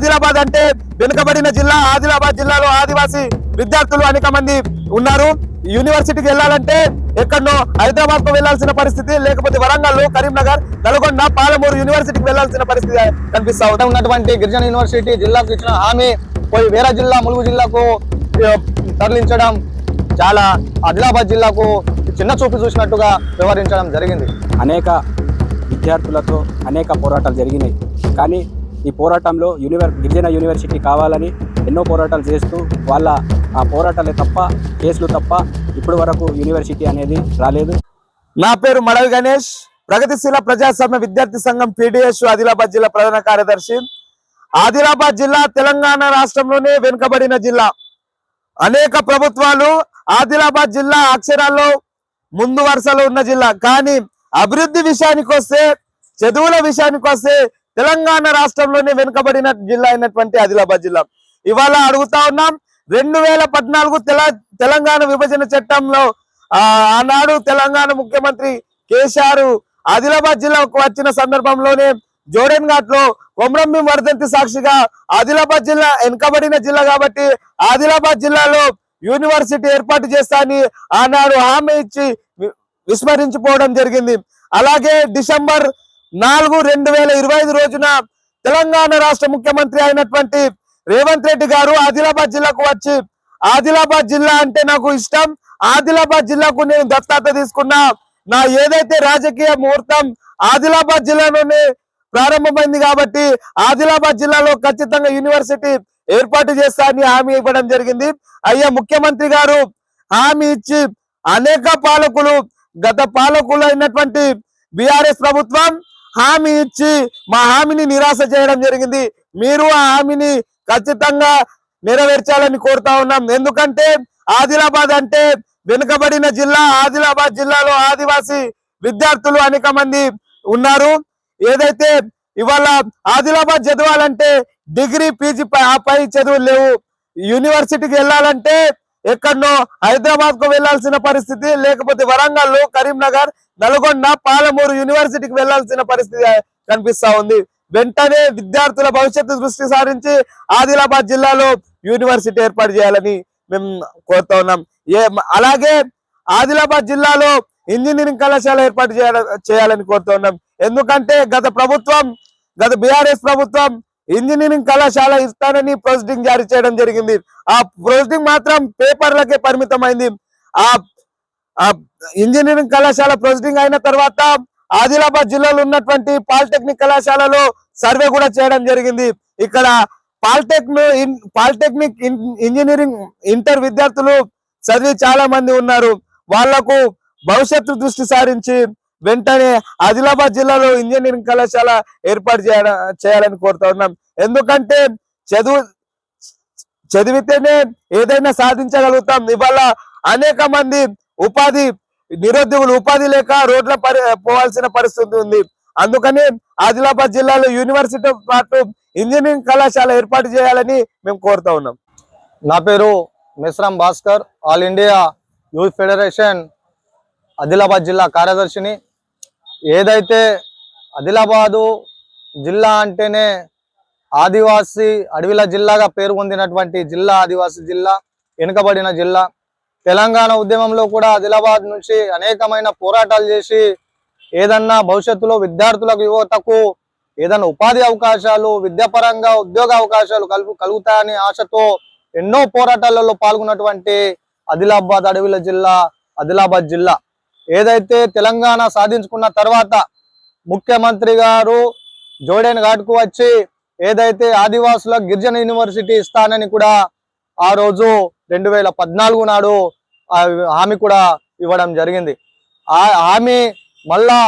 ఆదిలాబాద్ అంటే వెనుకబడిన జిల్లా ఆదిలాబాద్ జిల్లాలో ఆదివాసీ విద్యార్థులు అనేక మంది ఉన్నారు. యూనివర్సిటీకి వెళ్ళాలంటే ఎక్కడనో హైదరాబాద్కు వెళ్ళాల్సిన పరిస్థితి లేకపోతే వరంగల్ కరీంనగర్ నల్గొండ పాలమూరు యూనివర్సిటీకి వెళ్ళాల్సిన పరిస్థితి కనిపిస్తా ఉన్నటువంటి గిరిజన యూనివర్సిటీ జిల్లాకు ఇచ్చిన హామీ పోయి వేరే జిల్లా ములుగు జిల్లాకు తరలించడం చాలా ఆదిలాబాద్ జిల్లాకు చిన్న చూపు చూసినట్టుగా వ్యవహరించడం జరిగింది. అనేక విద్యార్థులతో అనేక పోరాటాలు జరిగినాయి. కానీ ఈ పోరాటంలో యూనివర్ గిరిజన యూనివర్సిటీ కావాలని ఎన్నో పోరాటాలు చేస్తూ వాళ్ళ ఆ పోరాటాలే తప్ప కేసులు తప్ప ఇప్పటి వరకు యూనివర్సిటీ అనేది రాలేదు. నా పేరు మడవి గణేష్. ప్రగతిశీల ప్రజాస్వామ్య విద్యార్థి సంఘం పీడిఎస్ ఆదిలాబాద్ జిల్లా ప్రధాన కార్యదర్శి. ఆదిలాబాద్ జిల్లా తెలంగాణ రాష్ట్రంలోనే వెనుకబడిన జిల్లా. అనేక ప్రభుత్వాలు ఆదిలాబాద్ జిల్లా అక్షరాల్లో ముందు వరుసలో ఉన్న జిల్లా. కానీ అభివృద్ధి విషయానికి వస్తే చదువుల విషయానికి వస్తే తెలంగాణ రాష్ట్రంలోనే వెనుకబడిన జిల్లా అయినటువంటి ఆదిలాబాద్ జిల్లా. ఇవాళ అడుగుతా ఉన్నాం రెండు వేల పద్నాలుగు తెల తెలంగాణ విభజన చట్టంలో ఆనాడు తెలంగాణ ముఖ్యమంత్రి కేసీఆర్ ఆదిలాబాద్ జిల్లాకు వచ్చిన సందర్భంలోనే జోడెన్ ఘాట్లో కొమరంభీం వర్ధంతి సాక్షిగా ఆదిలాబాద్ జిల్లా వెనుకబడిన జిల్లా కాబట్టి ఆదిలాబాద్ జిల్లాలో యూనివర్సిటీ ఏర్పాటు చేస్తానని ఆనాడు హామీ ఇచ్చి వి- విస్మరించిపోవడం జరిగింది. అలాగే డిసెంబర్ నాలుగు రెండు వేల ఇరవై ఐదు రోజున తెలంగాణ రాష్ట్ర ముఖ్యమంత్రి అయినటువంటి రేవంత్ రెడ్డి గారు ఆదిలాబాద్ జిల్లాకు వచ్చి ఆదిలాబాద్ జిల్లా అంటే నాకు ఇష్టం. ఆదిలాబాద్ జిల్లాకు నేను దత్తాత తీసుకున్నా. నా ఏదైతే రాజకీయ ముహూర్తం ఆదిలాబాద్ జిల్లాలోనే ప్రారంభమైంది కాబట్టి ఆదిలాబాద్ జిల్లాలో ఖచ్చితంగా యూనివర్సిటీ ఏర్పాటు చేస్తా అని హామీ ఇవ్వడం జరిగింది. అయ్యా ముఖ్యమంత్రి గారు హామీ ఇచ్చి అనేక పాలకులు గత పాలకులు అయినటువంటి బిఆర్ఎస్ ప్రభుత్వం హామీ ఇచ్చి మా హామీని నిరాశ చేయడం జరిగింది. మీరు ఆ హామీని ఖచ్చితంగా నెరవేర్చాలని కోరుతా ఉన్నాం. ఎందుకంటే ఆదిలాబాద్ అంటే వెనుకబడిన జిల్లా ఆదిలాబాద్ జిల్లాలో ఆదివాసీ విద్యార్థులు అనేక మంది ఉన్నారు. ఏదైతే ఇవాళ ఆదిలాబాద్ చదవాలంటే డిగ్రీ పీజీ ఆ పై చదువులు లేవు. యూనివర్సిటీకి వెళ్ళాలంటే ఎక్కడనో హైదరాబాద్కు వెళ్ళాల్సిన పరిస్థితి లేకపోతే వరంగల్ కరీంనగర్ నల్గొండ పాలమూరు యూనివర్సిటీకి వెళ్ళాల్సిన పరిస్థితి కనిపిస్తా ఉంది. వెంటనే విద్యార్థుల భవిష్యత్తు దృష్టి సారించి ఆదిలాబాద్ జిల్లాలో యూనివర్సిటీ ఏర్పాటు చేయాలని మేము కోరుతా ఉన్నాం. ఏ అలాగే ఆదిలాబాద్ జిల్లాలో ఇంజనీరింగ్ కళాశాల ఏర్పాటు చేయాల చేయాలని కోరుతా ఉన్నాం. ఎందుకంటే గత ప్రభుత్వం గత బీఆర్ఎస్ ప్రభుత్వం ఇంజనీరింగ్ కళాశాల ఇస్తానని ప్రొసీడింగ్ జారీ చేయడం జరిగింది. ఆ ప్రొసీడింగ్ మాత్రం పేపర్లకే పరిమితమైంది. ఆ ఆ ఇంజనీరింగ్ కళాశాల ప్రొసీడింగ్ అయిన తర్వాత ఆదిలాబాద్ జిల్లాలో ఉన్నటువంటి పాలిటెక్నిక్ కళాశాలలో సర్వే కూడా చేయడం జరిగింది. ఇక్కడ పాలిటెక్నిక్ పాలిటెక్నిక్ ఇంజనీరింగ్ ఇంటర్ విద్యార్థులు చదివి చాలా మంది ఉన్నారు. వాళ్ళకు భవిష్యత్తు దృష్టి సారించి వెంటనే ఆదిలాబాద్ జిల్లాలో ఇంజనీరింగ్ కళాశాల ఏర్పాటు చేయాలని కోరుతా ఉన్నాం. ఎందుకంటే చదువు చదివితేనే ఏదైనా సాధించగలుగుతాం. ఇవాళ అనేక మంది ఉపాధి నిరుద్యోగులు ఉపాధి లేక రోడ్ల పోవాల్సిన పరిస్థితి ఉంది. అందుకని ఆదిలాబాద్ జిల్లాలో యూనివర్సిటీ పాటు ఇంజనీరింగ్ కళాశాల ఏర్పాటు చేయాలని మేము కోరుతా ఉన్నాం. నా పేరు Mishram Bhaskar all India youth federation Adilabad జిల్లా కార్యదర్శిని. ఏదైతే ఆదిలాబాదు జిల్లా అంటేనే ఆదివాసి అడవిల జిల్లాగా పేరు పొందినటువంటి జిల్లా ఆదివాసి జిల్లా వెనుకబడిన జిల్లా. తెలంగాణ ఉద్యమంలో కూడా ఆదిలాబాద్ నుంచి అనేకమైన పోరాటాలు చేసి ఏదన్నా భవిష్యత్తులో విద్యార్థులకు యువతకు ఏదైనా ఉపాధి అవకాశాలు విద్యాపరంగా ఉద్యోగ అవకాశాలు కలుగు కలుగుతాయని ఆశతో ఎన్నో పోరాటాలలో పాల్గొన్నటువంటి ఆదిలాబాద్ అడవిల జిల్లా ఆదిలాబాద్ జిల్లా. ఏదైతే తెలంగాణ సాధించుకున్న తర్వాత ముఖ్యమంత్రి గారు జోడెన్ ఘాట్కు వచ్చి ఏదైతే ఆదివాసుల గిరిజన యూనివర్సిటీ ఇస్తానని కూడా ఆ రోజు రెండు వేల పద్నాలుగు నాడు ఆ హామీ కూడా ఇవ్వడం జరిగింది. ఆ హామీ మళ్ళా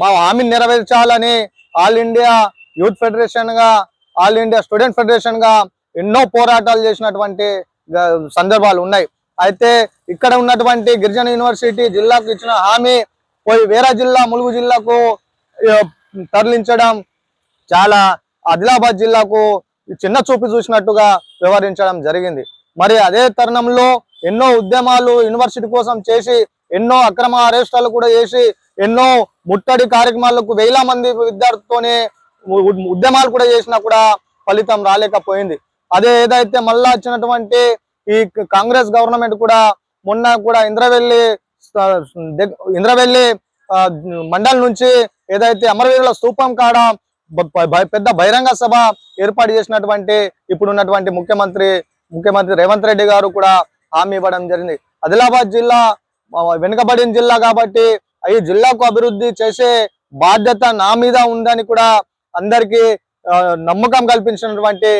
మా హామీని నెరవేర్చాలని ఆల్ ఇండియా యూత్ ఫెడరేషన్గా ఆల్ ఇండియా స్టూడెంట్ ఫెడరేషన్గా ఎన్నో పోరాటాలు చేసినటువంటి సందర్భాలు ఉన్నాయి. అయితే ఇక్కడ ఉన్నటువంటి గిరిజన యూనివర్సిటీ జిల్లాకు ఇచ్చిన హామీ పోయి వేరే జిల్లా ములుగు జిల్లాకు తరలించడం చాలా ఆదిలాబాద్ జిల్లాకు చిన్న చూపు చూసినట్టుగా వ్యవహరించడం జరిగింది. మరి అదే తరుణంలో ఎన్నో ఉద్యమాలు యూనివర్సిటీ కోసం చేసి ఎన్నో అక్రమ అరెస్టాలు కూడా చేసి ఎన్నో ముట్టడి కార్యక్రమాలకు వేల మంది విద్యార్థులతోనే ఉద్యమాలు కూడా చేసినా కూడా ఫలితం రాలేకపోయింది. అదే ఏదైతే మళ్ళా వచ్చినటువంటి ఈ కాంగ్రెస్ గవర్నమెంట్ కూడా మొన్న కూడా ఇంద్రవెల్లి ఇంద్రవెల్లి ఆ, మండల్ నుంచి ఏదైతే అమరవీరుల స్తూపం కాడ పెద్ద బహిరంగ సభ ఏర్పాటు చేసినటువంటి ఇప్పుడున్నటువంటి ముఖ్యమంత్రి ముఖ్యమంత్రి రేవంత్ రెడ్డి గారు కూడా హామీ ఇవ్వడం జరిగింది. ఆదిలాబాద్ జిల్లా వెనుకబడిన జిల్లా కాబట్టి ఈ జిల్లాకు అభివృద్ధి చేసే బాధ్యత నా మీద ఉందని కూడా అందరికీ నమ్మకం కల్పించినటువంటి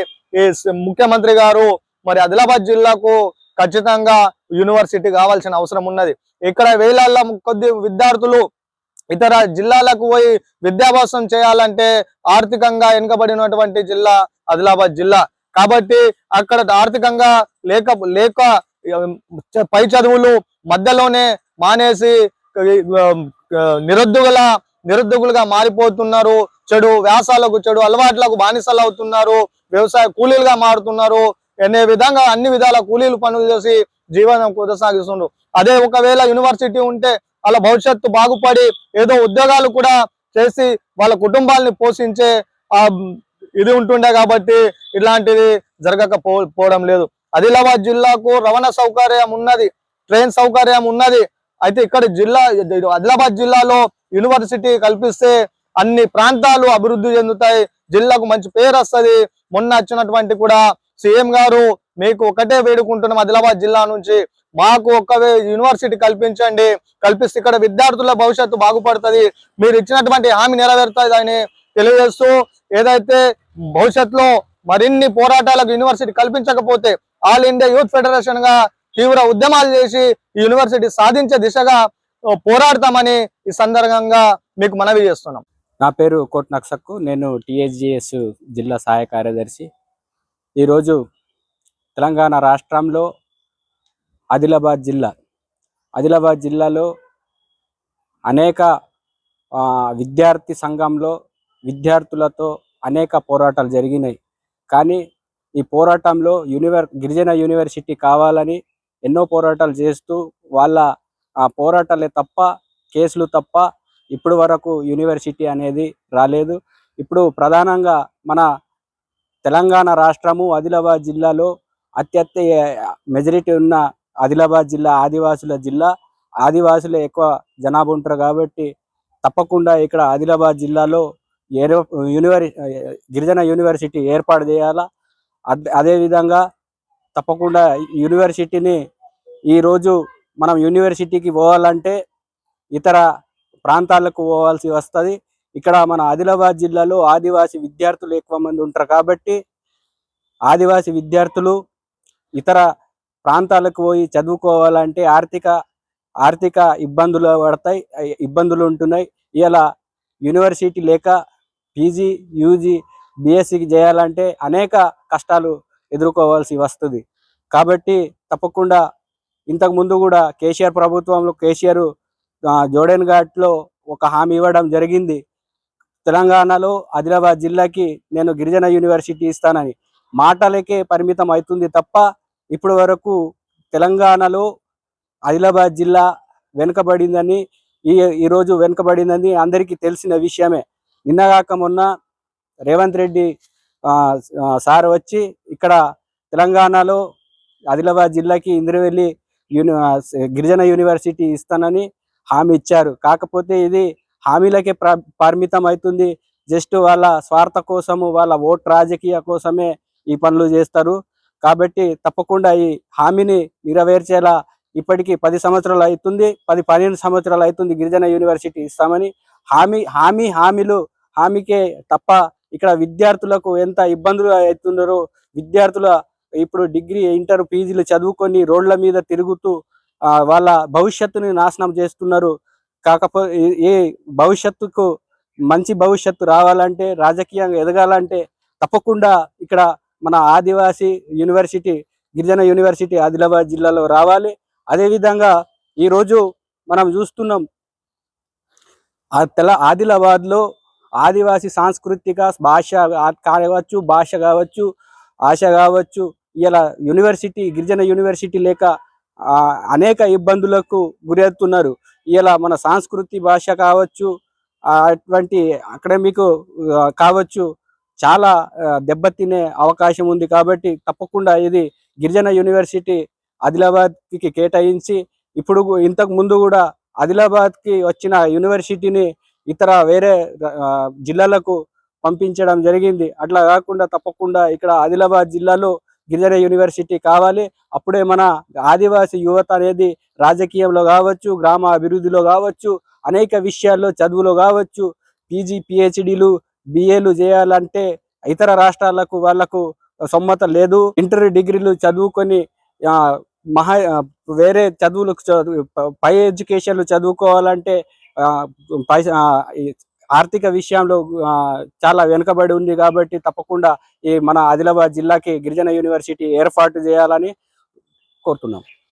ఈ ముఖ్యమంత్రి గారు మరి ఆదిలాబాద్ జిల్లాకు ఖచ్చితంగా యూనివర్సిటీ కావాల్సిన అవసరం ఉన్నది. ఇక్కడ వేలల్లో కొద్ది విద్యార్థులు ఇతర జిల్లాలకు పోయి విద్యాభ్యాసం చేయాలంటే ఆర్థికంగా వెనుకబడినటువంటి జిల్లా ఆదిలాబాద్ జిల్లా. కాబట్టి అక్కడ ఆర్థికంగా లేక లేక పై చదువులు మధ్యలోనే మానేసి నిరుద్యోగుల నిరుద్యోగులుగా మారిపోతున్నారు. చెడు వ్యాసాలకు చెడు అలవాట్లకు బానిసలు అవుతున్నారు వ్యవసాయ కూలీలుగా మారుతున్నారు. అనే విధంగా అన్ని విధాల కూలీలు పనులు చేసి జీవనం కొనసాగిస్తుండ్రు. అదే ఒకవేళ యూనివర్సిటీ ఉంటే వాళ్ళ భవిష్యత్తు బాగుపడి ఏదో ఉద్యోగాలు కూడా చేసి వాళ్ళ కుటుంబాలని పోషించే ఇది ఉంటుండే కాబట్టి ఇలాంటిది జరగకపోవడం లేదు. ఆదిలాబాద్ జిల్లాకు రవాణా సౌకర్యం ఉన్నది ట్రైన్ సౌకర్యం ఉన్నది. అయితే ఇక్కడ జిల్లా ఆదిలాబాద్ జిల్లాలో యూనివర్సిటీ కల్పిస్తే అన్ని ప్రాంతాలు అభివృద్ధి చెందుతాయి. జిల్లాకు మంచి పేరు వస్తది. మొన్న వచ్చినటువంటి కూడా సీఎం గారు మీకు ఒకటే వేడుకుంటున్నాం ఆదిలాబాద్ జిల్లా నుంచి. మాకు ఒక యూనివర్సిటీ కల్పించండి. కల్పిస్తే ఇక్కడ విద్యార్థుల భవిష్యత్తు బాగుపడుతుంది. మీరు ఇచ్చినటువంటి హామీ నెరవేరుతుంది అని తెలియజేస్తూ ఏదైతే భవిష్యత్తులో మరిన్ని పోరాటాలకు యూనివర్సిటీ కల్పించకపోతే ఆల్ ఇండియా యూత్ ఫెడరేషన్గా తీవ్ర ఉద్యమాలు చేసి ఈ యూనివర్సిటీ సాధించే దిశగా పోరాడతామని ఈ సందర్భంగా మీకు మనవి చేస్తున్నాం. నా పేరు కోట్ నక్సక్కు. నేను టిహెచ్జిఎస్ జిల్లా సహాయ కార్యదర్శి. ఈరోజు తెలంగాణ రాష్ట్రంలో ఆదిలాబాద్ జిల్లా ఆదిలాబాద్ జిల్లాలో అనేక విద్యార్థి సంఘంలో విద్యార్థులతో అనేక పోరాటాలు జరిగినాయి. కానీ ఈ పోరాటంలో యూనివర్ గిరిజన యూనివర్సిటీ కావాలని ఎన్నో పోరాటాలు చేస్తూ వాళ్ళ ఆ పోరాటాలే తప్ప కేసులు తప్ప ఇప్పుడు వరకు యూనివర్సిటీ అనేది రాలేదు. ఇప్పుడు ప్రధానంగా మన తెలంగాణ రాష్ట్రము ఆదిలాబాద్ జిల్లాలో అత్యత్త మెజారిటీ ఉన్న ఆదిలాబాద్ జిల్లా ఆదివాసుల జిల్లా. ఆదివాసులే ఎక్కువ జనాభా ఉంటారు కాబట్టి తప్పకుండా ఇక్కడ ఆదిలాబాద్ జిల్లాలో యూనివర్ గిరిజన యూనివర్సిటీ ఏర్పాటు చేయాలా? అదేవిధంగా తప్పకుండా యూనివర్సిటీని ఈరోజు మనం యూనివర్సిటీకి పోవాలంటే ఇతర ప్రాంతాలకు పోవాల్సి వస్తుంది. ఇక్కడ మన ఆదిలాబాద్ జిల్లాలో ఆదివాసీ విద్యార్థులు ఎక్కువ మంది ఉంటారు కాబట్టి ఆదివాసీ విద్యార్థులు ఇతర ప్రాంతాలకు పోయి చదువుకోవాలంటే ఆర్థిక ఆర్థిక ఇబ్బందులు పడతాయి ఇబ్బందులు ఉంటున్నాయి. ఇలా యూనివర్సిటీ లేక పీజీ యూజీ బీఎస్సీకి చేయాలంటే అనేక కష్టాలు ఎదుర్కోవాల్సి వస్తుంది. కాబట్టి తప్పకుండా ఇంతకు ముందు కూడా కేసీఆర్ ప్రభుత్వంలో కేసీఆర్ ఆ, జోడెన్ ఘాట్లో ఒక హామీ ఇవ్వడం జరిగింది. తెలంగాణలో ఆదిలాబాద్ జిల్లాకి నేను గిరిజన యూనివర్సిటీ ఇస్తానని మాటలకే పరిమితం అవుతుంది తప్ప ఇప్పటి వరకు తెలంగాణలో ఆదిలాబాద్ జిల్లా వెనుకబడిందని ఈ ఈరోజు వెనుకబడిందని అందరికీ తెలిసిన విషయమే. నిన్నగాక మొన్న రేవంత్ రెడ్డి సార్ వచ్చి ఇక్కడ తెలంగాణలో ఆదిలాబాద్ జిల్లాకి ఇంద్రవెల్లి యూని గిరిజన యూనివర్సిటీ ఇస్తానని హామీ ఇచ్చారు. కాకపోతే ఇది హామీలకే పరిమితం అవుతుంది. జస్ట్ వాళ్ళ స్వార్థ కోసము వాళ్ళ ఓట్ రాజకీయ కోసమే ఈ పనులు చేస్తారు. కాబట్టి తప్పకుండా ఈ హామీని నెరవేర్చేలా ఇప్పటికి పది సంవత్సరాలు అవుతుంది పది పన్నెండు సంవత్సరాలు అవుతుంది గిరిజన యూనివర్సిటీ ఇస్తామని హామీ హామీ హామీలు హామీకే తప్ప ఇక్కడ విద్యార్థులకు ఎంత ఇబ్బందులు అవుతున్నారో విద్యార్థుల ఇప్పుడు డిగ్రీ ఇంటర్ పీజీలు చదువుకొని రోడ్ల మీద తిరుగుతూ వాళ్ళ భవిష్యత్తుని నాశనం చేస్తున్నారు. కాకపోతే ఏ భవిష్యత్తుకు మంచి భవిష్యత్తు రావాలంటే రాజకీయంగా ఎదగాలంటే తప్పకుండా ఇక్కడ మన ఆదివాసీ యూనివర్సిటీ గిరిజన యూనివర్సిటీ ఆదిలాబాద్ జిల్లాలో రావాలి. అదేవిధంగా ఈరోజు మనం చూస్తున్నాం ఆ తెల ఆదిలాబాద్లో ఆదివాసీ సాంస్కృతిక భాష కావచ్చు భాష కావచ్చు ఆశ కావచ్చు ఇలా యూనివర్సిటీ గిరిజన యూనివర్సిటీ లేక అనేక ఇబ్బందులకు గురవుతున్నారు. ఇలా మన సాంస్కృతి భాష కావచ్చు అటువంటి అకాడమిక్ కావచ్చు చాలా దెబ్బతినే అవకాశం ఉంది కాబట్టి తప్పకుండా ఇది గిరిజన యూనివర్సిటీ ఆదిలాబాద్కి కేటాయించి ఇప్పుడు ఇంతకు ముందు కూడా ఆదిలాబాద్కి వచ్చిన యూనివర్సిటీని ఇతర వేరే జిల్లాలకు పంపించడం జరిగింది. అట్లా కాకుండా తప్పకుండా ఇక్కడ ఆదిలాబాద్ జిల్లాలో గిరిజన యూనివర్సిటీ కావాలి. అప్పుడే మన ఆదివాసీ యువత అనేది రాజకీయంలో కావచ్చు గ్రామ అభివృద్ధిలో కావచ్చు అనేక విషయాల్లో చదువులో కావచ్చు పీజీ పిహెచ్డీలు బిఏలు చేయాలంటే ఇతర రాష్ట్రాలకు వాళ్ళకు సొమ్మత లేదు. ఇంటర్ డిగ్రీలు చదువుకొని మహా వేరే చదువులు చదువు పై ఎడ్యుకేషన్లు చదువుకోవాలంటే ఆ, ఆర్థిక విషయంలో చాలా వెనుకబడి ఉంది కాబట్టి తప్పకుండా ఈ మన ఆదిలాబాద్ జిల్లాకి గిరిజన యూనివర్సిటీ ఏర్పాటు చేయాలని కోరుతున్నాం.